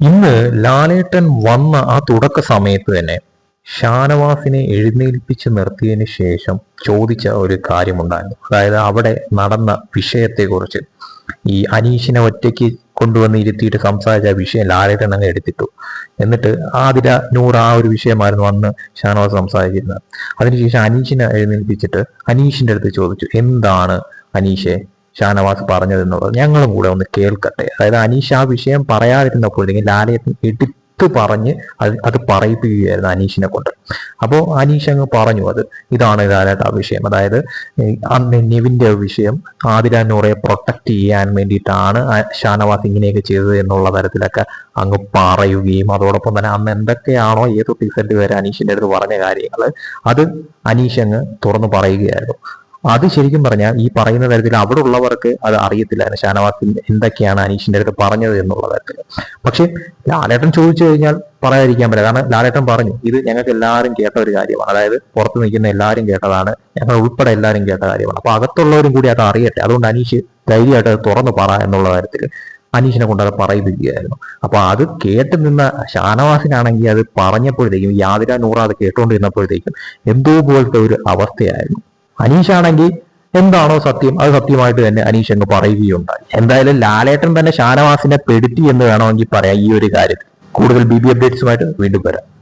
ഇന്ന് ലാലേട്ടൻ വന്ന ആ തുടക്ക സമയത്ത് തന്നെ ഷാനവാസിനെ എഴുന്നേൽപ്പിച്ച് നിർത്തിയതിന് ശേഷം ചോദിച്ച ഒരു കാര്യമുണ്ടായിരുന്നു. അതായത് അവിടെ നടന്ന വിഷയത്തെക്കുറിച്ച്. ഈ അനീഷിനെ ഒറ്റയ്ക്ക് കൊണ്ടുവന്ന് ഇരുത്തിയിട്ട് സംസാരിച്ച ആ വിഷയം ലാലേട്ടൻ അങ്ങ് എടുത്തിട്ടു. എന്നിട്ട് ആതിര നൂറ് ആ ഒരു വിഷയമായിരുന്നു അന്ന് ഷാനവാസ് സംസാരിച്ചിരുന്നത്. അതിനുശേഷം അനീഷിനെ എഴുന്നേൽപ്പിച്ചിട്ട് അനീഷിന്റെ അടുത്ത് ചോദിച്ചു എന്താണ് അനീഷെ? ഷാനവാസ് പറഞ്ഞതെന്നുള്ളത് ഞങ്ങളും കൂടെ ഒന്ന് കേൾക്കട്ടെ. അതായത് അനീഷ് ആ വിഷയം പറയാതിരുന്നപ്പോഴത്തേക്കും ലാലേട്ടൻ എടുത്തു പറഞ്ഞ് അത് അത് പറയിപ്പിക്കുകയായിരുന്നു അനീഷിനെ കൊണ്ട്. അപ്പോൾ അനീഷ് അങ്ങ് പറഞ്ഞു അത് ഇതാണ് ലാലേട്ട ആ വിഷയം. അതായത് അന്ന് നിവിന്റെ വിഷയം ആതിര നൂറയെ പ്രൊട്ടക്ട് ചെയ്യാൻ വേണ്ടിയിട്ടാണ് ഷാനവാസ് ഇങ്ങനെയൊക്കെ ചെയ്തത് എന്നുള്ള തരത്തിലൊക്കെ അങ്ങ് പറയുകയും അതോടൊപ്പം തന്നെ അന്ന് എന്തൊക്കെയാണോ ഏത് റിസൾട്ട് വരെ അനീഷിന്റെ അടുത്ത് പറഞ്ഞ കാര്യങ്ങൾ അത് അനീഷ് അങ്ങ് തുറന്നു പറയുകയായിരുന്നു. അത് ശരിക്കും പറഞ്ഞാൽ ഈ പറയുന്ന തരത്തിൽ അവിടെ ഉള്ളവർക്ക് അത് അറിയത്തില്ലായിരുന്നു ഷാനവാസ് എന്തൊക്കെയാണ് അനീഷിന്റെ അടുത്ത് പറഞ്ഞത് എന്നുള്ള തരത്തിൽ. പക്ഷെ ലാലേട്ടൻ ചോദിച്ചു കഴിഞ്ഞാൽ പറയാതിരിക്കാൻ പറ്റില്ല. കാരണം ലാലേട്ടൻ പറഞ്ഞു ഇത് ഞങ്ങൾക്ക് എല്ലാവരും കേട്ട ഒരു കാര്യമാണ്. അതായത് പുറത്ത് നിൽക്കുന്ന എല്ലാവരും കേട്ടതാണ്. ഞങ്ങൾ ഉൾപ്പെടെ എല്ലാവരും കേട്ട കാര്യമാണ്. അപ്പൊ അകത്തുള്ളവരും കൂടി അത് അറിയട്ടെ. അതുകൊണ്ട് അനീഷ് ധൈര്യമായിട്ട് അത് തുറന്നു പറ എന്നുള്ള കാര്യത്തിൽ അനീഷിനെ കൊണ്ട് അത് പറയിപ്പിക്കുകയായിരുന്നു അപ്പൊ അത് കേട്ട് നിന്ന ഷാനവാസിനാണെങ്കിൽ അത് പറഞ്ഞപ്പോഴത്തേക്കും യാതിര നൂറ അത് കേട്ടുകൊണ്ടിരുന്നപ്പോഴത്തേക്കും എന്തോ പോലത്തെ ഒരു അവസ്ഥയായിരുന്നു. അനീഷാണെങ്കിൽ എന്താണോ സത്യം അത് സത്യമായിട്ട് തന്നെ അനീഷ് അങ്ങ് പറയുകയുണ്ടായി. എന്തായാലും ലാലേട്ടൻ തന്നെ ഷാനവാസിനെ പെടുത്തി എന്ന് വേണമെങ്കിൽ പറയാം ഈ ഒരു കാര്യത്തിൽ. കൂടുതൽ ബി ബി അപ്ഡേറ്റ്സുമായിട്ട് വീണ്ടും വരാം.